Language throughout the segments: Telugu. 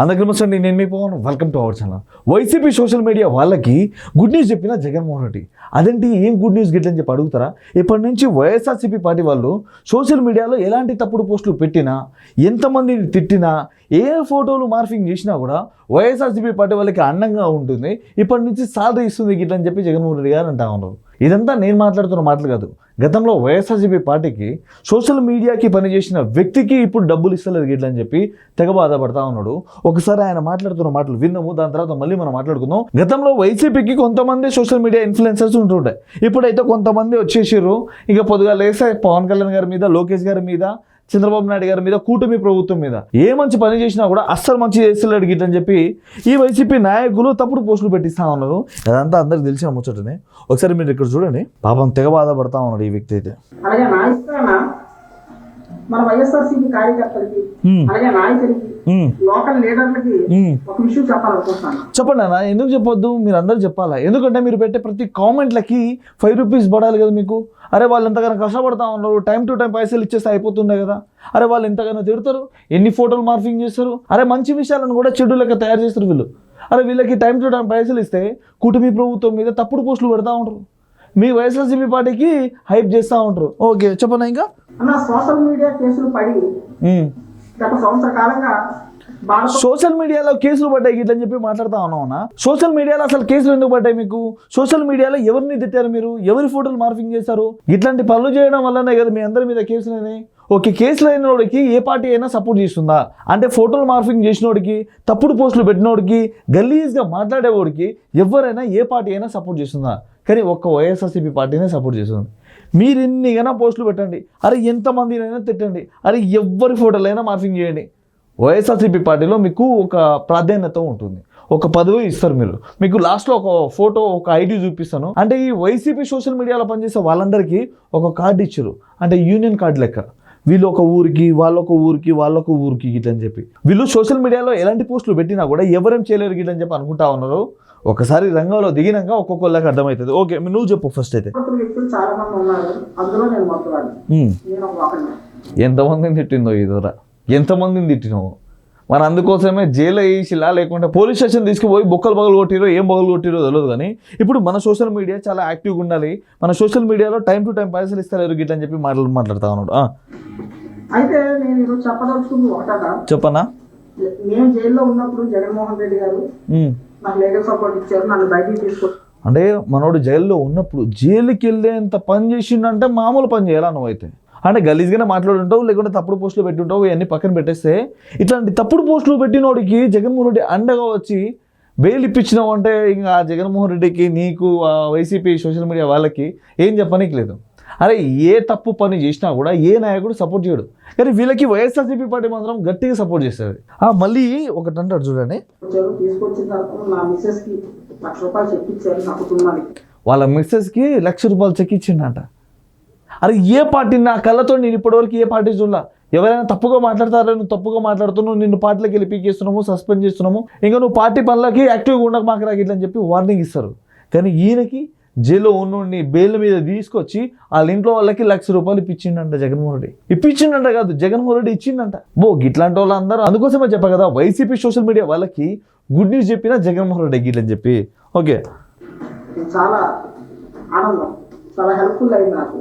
అందరికీ నమస్తే నేను మీ Pawan. Welcome to our channel YCP social media వాళ్ళకి గుడ్ న్యూస్ చెప్పిన జగన్మోహన్ రెడ్డి. అదేంటి? ఏం గుడ్ న్యూస్ గిట్లని చెప్పి అడుగుతారా? ఇప్పటి నుంచి వైఎస్ఆర్సీపీ పార్టీ వాళ్ళు సోషల్ మీడియాలో ఎలాంటి తప్పుడు పోస్టులు పెట్టినా ఎంతమందిని తిట్టినా ఏ ఫోటోలు మార్ఫింగ్ చేసినా కూడా వైఎస్ఆర్సీపీ పార్టీ వాళ్ళకి అండంగా ఉంటుంది. ఇప్పటి నుంచి సాలరీ ఇస్తుంది గిట్లని చెప్పి జగన్మోహన్ రెడ్డి గారు అంటా ఉన్నారు. ఇదంతా నేను మాట్లాడుతున్న మాటలు కాదు. గతంలో వైఎస్ఆర్సీపీ పార్టీకి సోషల్ మీడియాకి పనిచేసిన వ్యక్తికి ఇప్పుడు డబ్బులు ఇస్తలేదు గిట్లని చెప్పి తెగ బాధపడతా ఉన్నాడు. ఒకసారి ఆయన మాట్లాడుతున్న మాటలు విన్నాము దాని తర్వాత మళ్ళీ మనం మాట్లాడుకుందాం. గతంలో వైసీపీకి కొంతమంది సోషల్ మీడియా ఇన్ఫ్లుయెన్సర్స్ ఉంటుండే. ఇప్పుడైతే కొంతమంది వచ్చేసారు ఇక పొద్దుగా లేసే పవన్ కళ్యాణ్ గారి మీద లోకేష్ గారి మీద చంద్రబాబు నాయుడు గారి మీద కూటమి ప్రభుత్వం మీద. ఏ మంచి పని చేసినా కూడా అస్సలు మంచి చేస్తలేడు గిట్లని చెప్పి ఈ వైసీపీ నాయకులు తప్పుడు పోస్టులు పెట్టిస్తా ఉన్నారు. అదంతా అందరికి తెలిసిన ముచ్చటనే. ఒకసారి మీరు ఇక్కడ చూడండి. పాపం తెగ బాధపడతా ఉన్నాడు ఈ వ్యక్తి అయితే. మన వైఎస్ఆర్సీపీ కార్యకర్తలకి. అలాగే నాయకులకి. లోకల్ లీడర్లకి. ఒక విషయం చెప్పాలనుకుంటున్నాను. చెప్పండి అన్న ఎందుకు చెప్పొద్దు? మీరు అందరూ చెప్పాలా? ఎందుకంటే మీరు పెట్టే ప్రతి కామెంట్లకి ఫైవ్ రూపీస్ పడాలి కదా మీకు. అరే వాళ్ళు ఎంతగానో కష్టపడతా ఉన్నారు. టైం టు టైం పైసలు ఇచ్చేస్తే అయిపోతుండే కదా. అరే వాళ్ళు ఎంతగానో తిడతారు. ఎన్ని ఫోటోలు మార్ఫింగ్ చేస్తారు? అరే మంచి విషయాలను కూడా చెడు లెక్క తయారు చేస్తారు వీళ్ళు. అరే వీళ్ళకి టైం టు టైం పైసలు ఇస్తే కూటమి ప్రభుత్వం మీద తప్పుడు పోస్టులు పెడతా ఉంటారు. మీ వైఎస్ఆర్సీపీ పార్టీకి హైప్ చేస్తూ ఉంటారు. ఓకే చెప్పనా ఇంకా? సోషల్ మీడియా కేసులు పడి. గత సంవత్సర కాలంగా సోషల్ మీడియాలో కేసులు పడ్డాయి ఇట్లని చెప్పి మాట్లాడుతా ఉన్నావునా? సోషల్ మీడియాలో అసలు కేసులు ఎందుకు పడ్డాయి మీకు? సోషల్ మీడియాలో ఎవరిని తిట్టారు మీరు? ఎవరి ఫోటోలు మార్ఫింగ్ చేశారు? ఇట్లాంటి పనులు చేయడం వల్లనే కదా మీ అందరి మీద కేసులు ఓకే కేసులు అయిన వాడికి ఏ పార్టీ అయినా సపోర్ట్ చేస్తుందా? అంటే ఫోటోలు మార్ఫింగ్ చేసినోడికి తప్పుడు పోస్టులు పెట్టినోడికి గలీజ్గా మాట్లాడేవాడికి ఎవరైనా ఏ పార్టీ అయినా సపోర్ట్ చేస్తుందా? కానీ ఒక్క వైఎస్ఆర్సీపీ పార్టీనే సపోర్ట్ చేస్తుంది. మీరు అయినా పోస్టులు పెట్టండి. అరే ఎంతమందినైనా తిట్టండి. అరే ఎవరి ఫోటోలైనా మార్ఫింగ్ చేయండి. వైఎస్ఆర్సీపీ పార్టీలో మీకు ఒక ప్రాధాన్యత ఉంటుంది. ఒక పదవి ఇస్తారు మీరు. మీకు లాస్ట్లో ఒక ఫోటో ఒక ఐడి చూపిస్తాను. అంటే ఈ వైసీపీ సోషల్ మీడియాలో పనిచేసే వాళ్ళందరికీ ఒక కార్డు ఇచ్చారు. అంటే యూనియన్ కార్డు లెక్క. వీళ్ళు ఒక ఊరికి వాళ్ళొక ఊరికి వాళ్ళొక ఊరికి గిట్లని చెప్పి. వీళ్ళు సోషల్ మీడియాలో ఎలాంటి పోస్టులు పెట్టినా కూడా ఎవరేం చేయలేరు గిట్లని చెప్పి అనుకుంటా ఉన్నారు. ఒకసారి రంగంలో దిగినాక ఒక్కొక్కళ్ళకి అర్థమవుతుంది. ఓకే నువ్వు చెప్పు ఫస్ట్ అయితే. ఎంతమందిని తిట్టిందో ఇదోరా ఎంతమందిని తిట్టినావు? మరి అందుకోసమే జైలు వేసిలా లేకుంటే పోలీస్ స్టేషన్ తీసుకుపోయి బొక్కలు బగలు కొట్టిరో ఏం బగలు కొట్టిరో తెలియదు కానీ ఇప్పుడు మన సోషల్ మీడియా చాలా యాక్టివ్గా ఉండాలి. మన సోషల్ మీడియాలో టైం టు టైం పైసలు ఇస్తారు గిట్ల అని చెప్పి మాటలు మాట్లాడుతా ఉన్నాడు. అయితే నేను చెప్పదలుచుకుంది ఒకటగా చెప్పనా? నేను జైల్లో ఉన్నప్పుడు జగన్మోహన్ రెడ్డి గారు. నాకు లీగల్ సపోర్ట్ ఇచ్చారు నన్ను బయటికి అంటే మనోడు జైల్లో ఉన్నప్పుడు జైలుకి వెళ్ళేంత పని చేసిండంటే మామూలు పని చేయాలా నువ్వైతే అంటే గలీజ్గానే మాట్లాడుంటావు లేకుంటే తప్పుడు పోస్టులు పెట్టుంటావు ఇవన్నీ పక్కన పెట్టేస్తే ఇట్లాంటి తప్పుడు పోస్టులు పెట్టినోడికి జగన్మోహన్ రెడ్డి అండగా వచ్చి బెయిల్ ఇప్పించినావు అంటే ఇంకా ఆ జగన్మోహన్ రెడ్డికి నీకు ఆ వైసీపీ సోషల్ మీడియా వాళ్ళకి ఏం చెప్పనీకి లేదు. అరే ఏ తప్పు పని చేసినా కూడా ఏ నాయకుడు సపోర్ట్ చేయడు. కానీ వీళ్ళకి వైఎస్ఆర్సీపీ పార్టీ మాత్రం గట్టిగా సపోర్ట్ చేస్తుంది. ఆ, మళ్ళీ ఒకటి అంటాడు చూడండి. వాళ్ళ మిస్సెస్కి లక్ష రూపాయలు చెక్ ఇచ్చిండంట అరే ఏ పార్టీ నా కళ్ళతో నేను ఇప్పటివరకు ఏ పార్టీ చూడలా? ఎవరైనా తప్పుగా మాట్లాడతారా? నువ్వు తప్పుగా మాట్లాడుతున్నావు. నిన్ను పార్టీలోకి వెళ్ళి పీకేస్తున్నాము సస్పెండ్ చేస్తున్నాము. ఇంకా నువ్వు పార్టీ పనులకి యాక్టివ్గా ఉండక మాకు రాకి ఇట్లని చెప్పి వార్నింగ్ ఇస్తారు. కానీ ఈయనకి జైల్లో ఉన్నోడిని బెయిల్ మీద తీసుకొచ్చి వాళ్ళ ఇంట్లో వాళ్ళకి లక్ష రూపాయలు ఇప్పించిండంట జగన్మోహన్ రెడ్డి. ఇప్పించిండంట కాదు జగన్మోహన్ రెడ్డి ఇచ్చిండంట. బో ఇట్లాంటి వాళ్ళందరూ అందుకోసమే చెప్పా కదా వైసీపీ సోషల్ మీడియా వాళ్ళకి గుడ్ న్యూస్ చెప్పినా జగన్మోహన్ రెడ్డి గిట్లని చెప్పి. ఓకే. చాలా ఆనందం చాలా హెల్ప్ఫుల్ అయింది నాకు.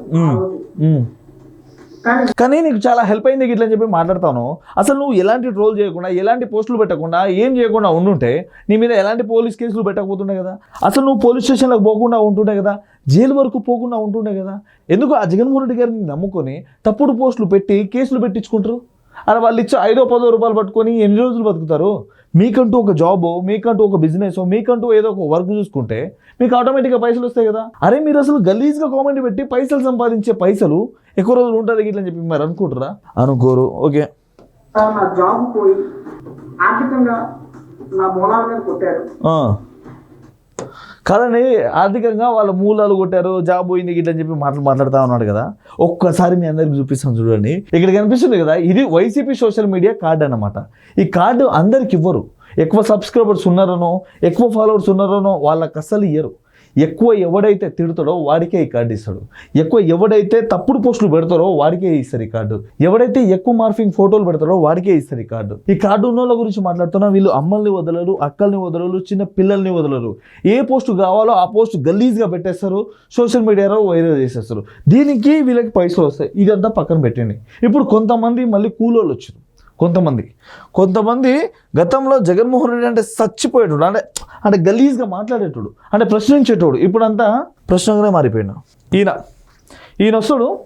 కానీ నీకు చాలా హెల్ప్ అయింది ఇట్లా చెప్పి మాట్లాడతాను. అసలు నువ్వు ఎలాంటి ట్రోల్ చేయకుండా ఎలాంటి పోస్టులు పెట్టకుండా ఏం చేయకుండా ఉండుంటే నీ మీద ఎలాంటి పోలీస్ కేసులు పెట్టకపోతుండే కదా? అసలు నువ్వు పోలీస్ స్టేషన్లకు పోకుండా ఉంటుండే కదా? జైలు వరకు పోకుండా ఉంటుండే కదా? ఎందుకు ఆ జగన్మోహన్ రెడ్డి గారిని నమ్ముకొని తప్పుడు పోస్టులు పెట్టి కేసులు పెట్టించుకుంటారు? అలా వాళ్ళు ఇచ్చే ఐదో పదో రూపాయలు పట్టుకొని ఎన్ని రోజులు బతుకుతారు? మీకంటూ ఒక జాబో మీకంటూ ఒక బిజినెస్ మీకంటూ ఏదో ఒక వర్క్ చూసుకుంటే మీకు ఆటోమేటిక్గా పైసలు వస్తాయి కదా? అరే మీరు అసలు గలీజ్గా కామెంట్ పెట్టి పైసలు సంపాదించే పైసలు ఎక్కువ రోజులు ఉంటుంది ఇట్లా అని చెప్పి మరి అనుకుంటారా అనుకోరు. ఓకే. జాబ్ పోయి ఆర్థికంగా నా మీద కొట్టారు. ఆ. ఆర్థికంగా వాళ్ళ మూలాలు కొట్టారు జాబ్ పోయింది ఇట్లా అని చెప్పి మాటలు మాట్లాడుతూ ఉన్నాడు కదా. ఒక్కసారి మీ అందరికి చూపిస్తాను చూడండి. ఇక్కడ కనిపిస్తుంది కదా ఇది వైసీపీ సోషల్ మీడియా కార్డు అన్నమాట. ఈ కార్డు అందరికి ఇవ్వరు. ఎక్కువ సబ్స్క్రైబర్స్ ఉన్నారనో ఎక్కువ ఫాలోవర్స్ ఉన్నారనో వాళ్ళకి అస్సలు ఇయ్యరు. ఎక్కువ ఎవడైతే తిడతాడో వాడికే ఈ కార్డు ఇస్తాడు. ఎక్కువ ఎవడైతే తప్పుడు పోస్టులు పెడతారో వాడికే ఇస్తారు ఈ కార్డు. ఎవడైతే ఎక్కువ మార్ఫింగ్ ఫోటోలు పెడతారో వాడికే ఇస్తారు ఈ కార్డు. ఈ కార్డు ఉన్న వాళ్ళ గురించి మాట్లాడుతున్నా వీళ్ళు అమ్మల్ని వదలరు అక్కల్ని వదలరు చిన్న పిల్లల్ని వదలరు. ఏ పోస్ట్ కావాలో ఆ పోస్ట్ గలీజ్గా పెట్టేస్తారు సోషల్ మీడియాలో వైరల్ చేసేస్తారు. దీనికి వీళ్ళకి పైసలు వస్తాయి. ఇదంతా పక్కన పెట్టండి. ఇప్పుడు కొంతమంది మళ్ళీ కూలోళ్ళు వచ్చారు కొంతమంది. కొంతమంది గతంలో జగన్మోహన్ రెడ్డి అంటే చచ్చిపోయేటోడు అంటే అంటే గలీజ్గా మాట్లాడేటోడు అంటే ప్రశ్నించేటోడు. ఇప్పుడంతా ప్రశ్నగానే మారిపోయినా. ఈయన ఈయన వస్తుడు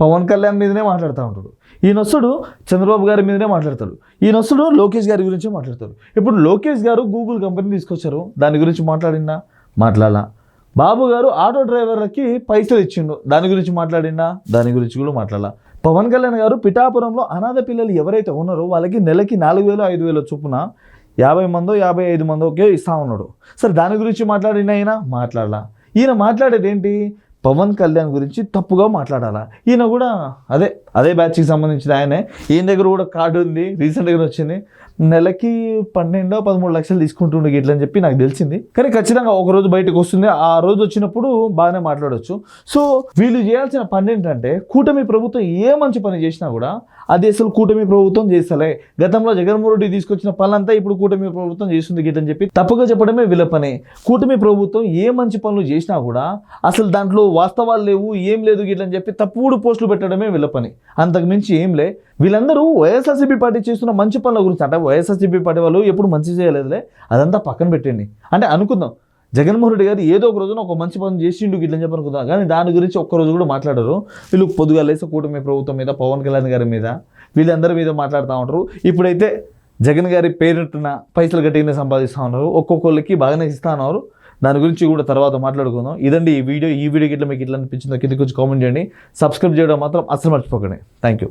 పవన్ కళ్యాణ్ మీదనే మాట్లాడుతూ ఉంటాడు. ఈయన వస్తుడు చంద్రబాబు గారి మీదనే మాట్లాడతాడు. ఈయన వస్తుడు లోకేష్ గారి గురించి మాట్లాడతాడు. ఇప్పుడు లోకేష్ గారు గూగుల్ కంపెనీ తీసుకొచ్చారు. దాని గురించి మాట్లాడినా మాట్లాడాలా. బాబు గారు ఆటో డ్రైవర్లకి పైసలు ఇచ్చిండు. దాని గురించి మాట్లాడినా దాని గురించి కూడా మాట్లాడాల. పవన్ కళ్యాణ్ గారు పిఠాపురంలో అనాథ పిల్లలు ఎవరైతే ఉన్నారో వాళ్ళకి నెలకి నాలుగు వేలు ఐదు వేలు చొప్పున యాభై మందో యాభై ఐదు మందో ఓకే ఇస్తా ఉన్నాడు. సరే దాని గురించి మాట్లాడిన ఆయన? మాట్లాడలా. ఈయన మాట్లాడేది ఏంటి పవన్ కళ్యాణ్ గురించి తప్పుగా మాట్లాడాలా? ఈయన కూడా అదే అదే బ్యాచ్కి సంబంధించిన ఆయనే. ఈయన దగ్గర కూడా కార్డు ఉంది రీసెంట్గా వచ్చింది. నెలకి పన్నెండో పదమూడు లక్షలు తీసుకుంటుండే గిట్లని చెప్పి నాకు తెలిసింది. కానీ ఖచ్చితంగా ఒక రోజు బయటకు వస్తుంది. ఆ రోజు వచ్చినప్పుడు బాగానే మాట్లాడవచ్చు సో వీళ్ళు చేయాల్సిన పని ఏంటంటే కూటమి ప్రభుత్వం ఏ మంచి పని చేసినా కూడా అది అసలు కూటమి ప్రభుత్వం చేస్తలే. గతంలో జగన్మోహన్ రెడ్డి తీసుకొచ్చిన పనులంతా ఇప్పుడు కూటమి ప్రభుత్వం చేస్తుంది గిట్లని చెప్పి తప్పుగా చెప్పడమే వీళ్ళ పని. కూటమి ప్రభుత్వం ఏ మంచి పనులు చేసినా కూడా అసలు దాంట్లో వాస్తవాలు లేవు ఏం లేదు గిట్లని చెప్పి తప్పుడు పోస్టులు పెట్టడమే వీళ్ళ పని. అంతకు మించి ఏం లే. వీళ్ళందరూ వైఎస్ఆర్సీపీ పార్టీ చేస్తున్న మంచి పనుల గురించి అంటే వైఎస్ఆర్సీపీ పార్టీ వాళ్ళు ఎప్పుడు మంచి చేయలేదులే. అదంతా పక్కన పెట్టండి. అంటే అనుకుందాం జగన్మోహన్ రెడ్డి గారు ఏదో ఒక రోజున ఒక మంచి పని చేసిండు గిట్లని చెప్పని అనుకుందాం కానీ దాని గురించి ఒక్కరోజు కూడా మాట్లాడరు. వీళ్ళు పొద్దుగా లేసి కూటమి ప్రభుత్వం మీద పవన్ కళ్యాణ్ గారి మీద వీళ్ళందరి మీద మాట్లాడుతూ ఉంటారు. ఇప్పుడైతే జగన్ గారి పేరున పైసలు గట్టిగానే సంపాదిస్తూ ఉన్నారు. ఒక్కొక్కరికి బాగానే ఇస్తా ఉన్నారు. దాని గురించి కూడా తర్వాత మాట్లాడుకుందాం. ఇదండి ఈ వీడియో. ఈ వీడియో ఇట్లా మీకు ఇట్లా అనిపించిందో కింద కొంచెం కామెంట్ చేయండి. సబ్స్క్రైబ్ చేయడం మాత్రం అసలు మర్చిపోకండి. Thank you